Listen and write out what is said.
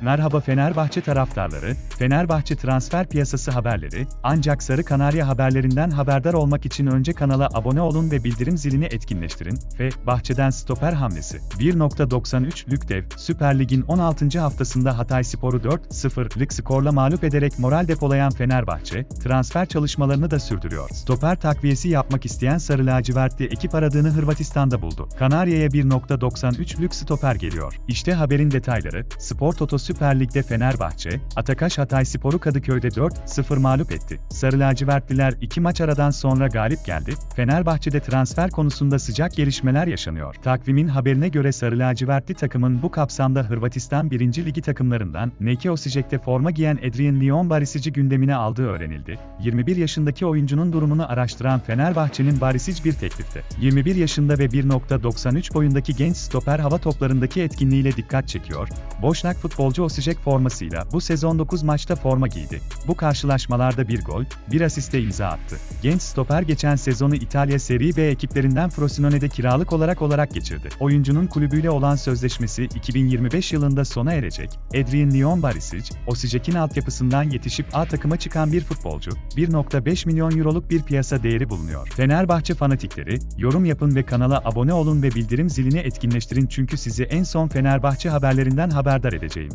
Merhaba Fenerbahçe taraftarları, Fenerbahçe transfer piyasası haberleri, ancak Sarı Kanarya haberlerinden haberdar olmak için önce kanala abone olun ve bildirim zilini etkinleştirin. Ve Bahçeden stoper hamlesi. 1.93 Lükdev, Süper Lig'in 16. haftasında Hatay Sporu 4-0'lık skorla mağlup ederek moral depolayan Fenerbahçe, transfer çalışmalarını da sürdürüyor. Stoper takviyesi yapmak isteyen Sarı Lacivertli ekip aradığını Hırvatistan'da buldu. Kanarya'ya 1.93 lük stoper geliyor. İşte haberin detayları, Spor Toto Süper Lig'de Fenerbahçe, Atakaş Hatay Sporu Kadıköy'de 4-0 mağlup etti. Sarı lacivertliler iki maç aradan sonra galip geldi. Fenerbahçe'de transfer konusunda sıcak gelişmeler yaşanıyor. Takvimin haberine göre Sarı lacivertli takımın bu kapsamda Hırvatistan 1. Ligi takımlarından Neke Osijek'te forma giyen Adrian Lyon Barisic gündemine aldığı öğrenildi. 21 yaşındaki oyuncunun durumunu araştıran Fenerbahçe'nin Barisic bir teklifte. 21 yaşında ve 1.93 boyundaki genç stoper hava toplarındaki etkinliğiyle dikkat çekiyor. Boşnak futbolcu Osijek formasıyla bu sezon 9 maçta forma giydi. Bu karşılaşmalarda bir gol, bir asiste imza attı. Genç stoper geçen sezonu İtalya Serie B ekiplerinden Frosinone'de kiralık olarak olarak geçirdi. Oyuncunun kulübüyle olan sözleşmesi 2025 yılında sona erecek. Adrian Lyon Barisic, Osijek'in altyapısından yetişip A takıma çıkan bir futbolcu, 1.5 milyon euroluk bir piyasa değeri bulunuyor. Fenerbahçe fanatikleri, yorum yapın ve kanala abone olun ve bildirim zilini etkinleştirin çünkü sizi en son Fenerbahçe haberlerinden haberdar edeceğim.